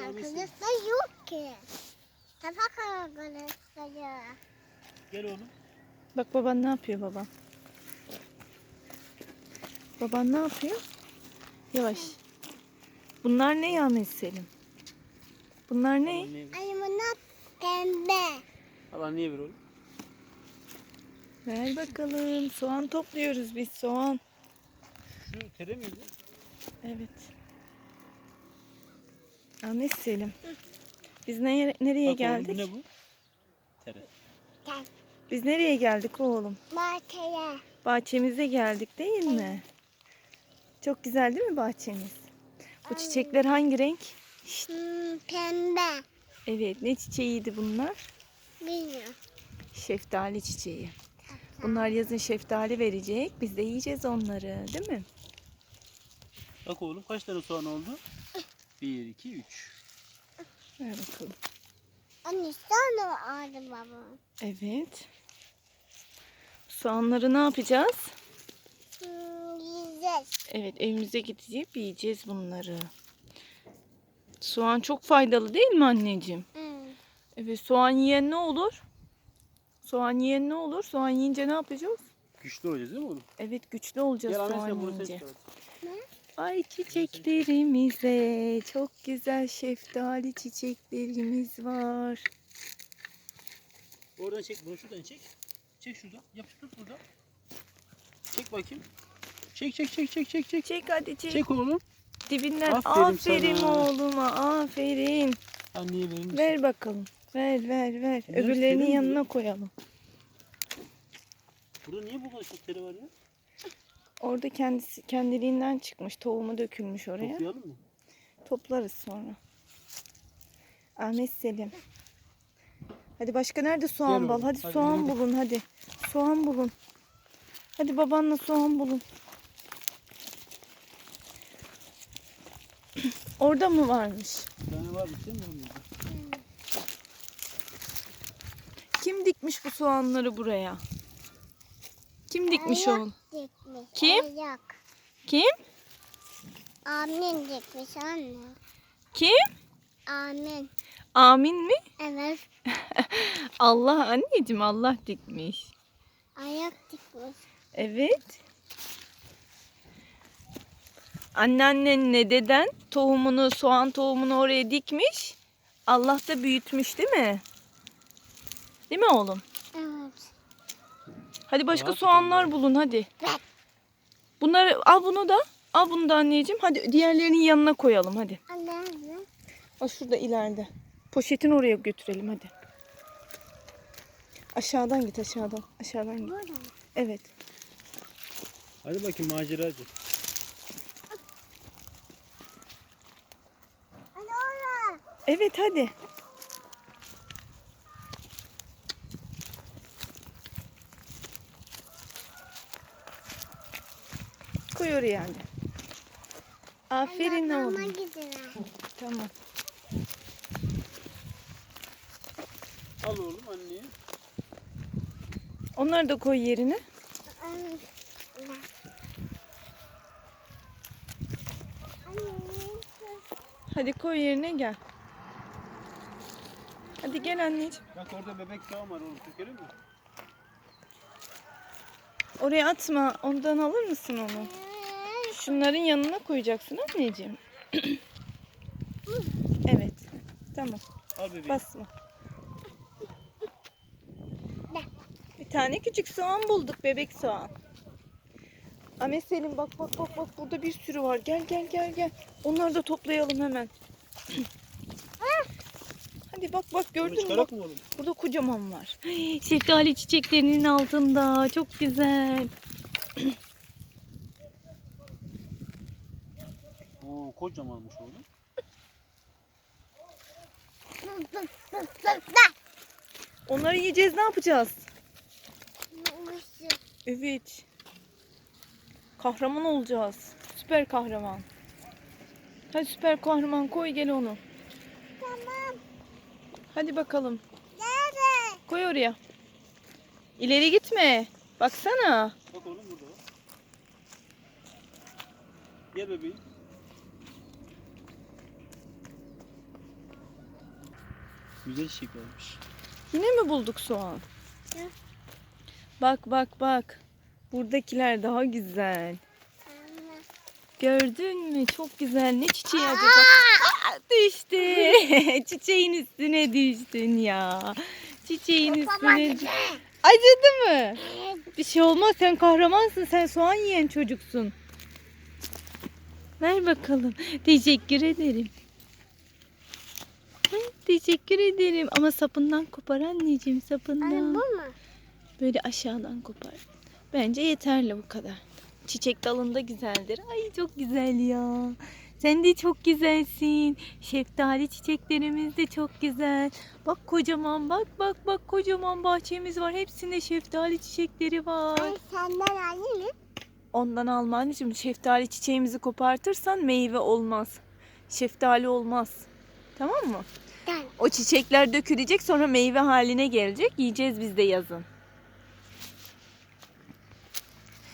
arkadaşlar yok ki. Tabak arkadaşları. Gel oğlum. Bak baban ne yapıyor baban. Baban ne yapıyor? Yavaş. Bunlar ne ya Selim? Bunlar ne? Ay bunlar pembe. Allah niye ver oğlum? Ver bakalım. Soğan topluyoruz biz soğan. Şu tere miydi? Evet. Ahmet Selim. Biz ne, nereye Bak oğlum, geldik? bu ne bu? Tere. Gel. Biz nereye geldik oğlum? Bahçeye. Bahçemize geldik değil mi? Çok güzel değil mi bahçemiz? Bu çiçekler hangi renk? Hmm, pembe. Evet ne çiçeğiydi bunlar? Bilmiyorum. Şeftali çiçeği. Bunlar yazın şeftali verecek. Biz de yiyeceğiz onları değil mi? Bak oğlum kaç tane soğan oldu? 1, 2, 3. Ver bakalım. Anne sana aldı baba. Evet. Soğanları ne yapacağız? Hmm, yiyeceğiz. Evet evimize gidecek yiyeceğiz bunları. Soğan çok faydalı değil mi anneciğim? Hmm. Evet soğan yiyen ne olur? Soğan yiyen ne olur? Soğan yiyince ne yapacağız? Güçlü olacağız değil mi oğlum? Evet güçlü olacağız Gel anne soğan sen bunu yiyince. çıkar. Ay çiçeklerimize çok güzel şeftali çiçeklerimiz var. Oradan çek bunu şuradan çek. Çek şuradan. Yapıştır burada. Çek bakayım. Çek çek çek çek çek çek. Çek hadi çek. Çek oğlum. Dibinden Aferin aferin, sana. oğluma aferin. Anneye verir misin? Ver bakalım. Ver ver ver. Öbürlerinin yanına koyalım. Burada niye bu kadar çok tere var ya? Orada kendisi kendiliğinden çıkmış. Tohumu dökülmüş oraya. Toplayalım mı? Toplarız sonra. Ahmet Selim. Hadi başka nerede soğan Gel bal? oğlum, Hadi, hadi soğan yürü. bulun hadi. Soğan bulun. Hadi babanla soğan bulun. Orada mı varmış? Bir tane var mı? Sen mi? Kim dikmiş bu soğanları buraya? Kim dikmiş oğlum? Dikmiş. Kim? Ayak. Kim? Amin dikmiş anne. Kim? Amin. Amin mi? Evet. Allah anneciğim Allah dikmiş. Ayak dikmiş. Evet. Anneannenle deden tohumunu, soğan tohumunu oraya dikmiş. Allah da büyütmüş değil mi? Değil mi oğlum? Hadi başka soğanlar bulun hadi. Ver. Bunları al bunu da. Al bunu da anneciğim. Hadi diğerlerinin yanına koyalım hadi. Anne anne. Al şurada ileride. Poşetin oraya götürelim hadi. Aşağıdan git aşağıdan. Aşağıdan git. Burada. Evet. Hadi bakayım maceracı. Evet hadi. Oraya hadi. Aferin oğlum. gidiyor. Tamam. Al oğlum anneye. Onları da koy yerine. Anne. Anne. Hadi koy yerine gel. Hadi gel anneciğim. Bak orada bebek soğan var oğlum. Sökelim mi? Oraya atma. Ondan alır mısın onu? Şunların yanına koyacaksın anneciğim. evet. Tamam. Al bebeği. Basma. Bir tane küçük soğan bulduk. Bebek soğan. Ahmet Selim bak bak bak bak burada bir sürü var. Gel gel gel gel. Onları da toplayalım hemen. Hadi bak bak gördün mü? Bak, burada kocaman var. Şeftali çiçeklerinin altında. Çok güzel. Oo kocamanmış oğlum. Onları yiyeceğiz ne yapacağız? Evet. Kahraman olacağız. Süper kahraman. Hadi süper kahraman koy gel onu. Tamam. Hadi bakalım. Nerede? Koy oraya. İleri gitme. Baksana. Bak oğlum burada. Gel bebeğim. Güzel çiçek olmuş. Yine mi bulduk soğan? Bak bak bak. Buradakiler daha güzel. Gördün mü? Çok güzel. Ne çiçeği acaba? Aa, düştü. Çiçeğin üstüne düştün ya. Çiçeğin üstüne Acıdı mı? Bir şey olmaz. Sen kahramansın. Sen soğan yiyen çocuksun. Ver bakalım. Teşekkür ederim. Teşekkür ederim. Ama sapından kopar anneciğim sapından. Anne bu mu? Böyle aşağıdan kopar. Bence yeterli bu kadar. Çiçek dalında güzeldir. Ay çok güzel ya. Sen de çok güzelsin. Şeftali çiçeklerimiz de çok güzel. Bak kocaman bak bak bak kocaman bahçemiz var. Hepsinde şeftali çiçekleri var. Ben senden alayım mı? Ondan alma anneciğim. Şeftali çiçeğimizi kopartırsan meyve olmaz. Şeftali olmaz. Tamam mı? Tamam. O çiçekler dökülecek sonra meyve haline gelecek. Yiyeceğiz biz de yazın.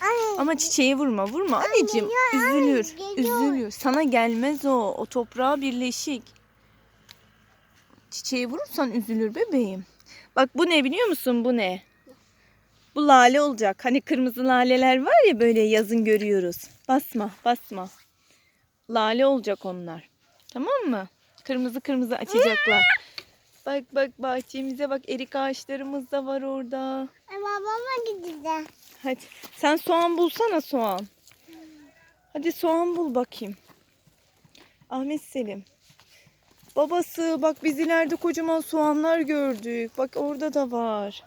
Anne. Ama çiçeği vurma, vurma anneciğim. Üzülür, geliyor. üzülür. Sana gelmez o. O toprağa birleşik. Çiçeği vurursan üzülür bebeğim. Bak bu ne biliyor musun? Bu ne? Bu lale olacak. Hani kırmızı laleler var ya böyle yazın görüyoruz. Basma, basma. Lale olacak onlar. Tamam mı? Kırmızı kırmızı açacaklar. Bak bak bahçemize bak erik ağaçlarımız da var orada. Babama gideceğim. Hadi sen soğan bulsana soğan. Hadi soğan bul bakayım. Ahmet Selim. Babası bak biz ileride kocaman soğanlar gördük. Bak orada da var.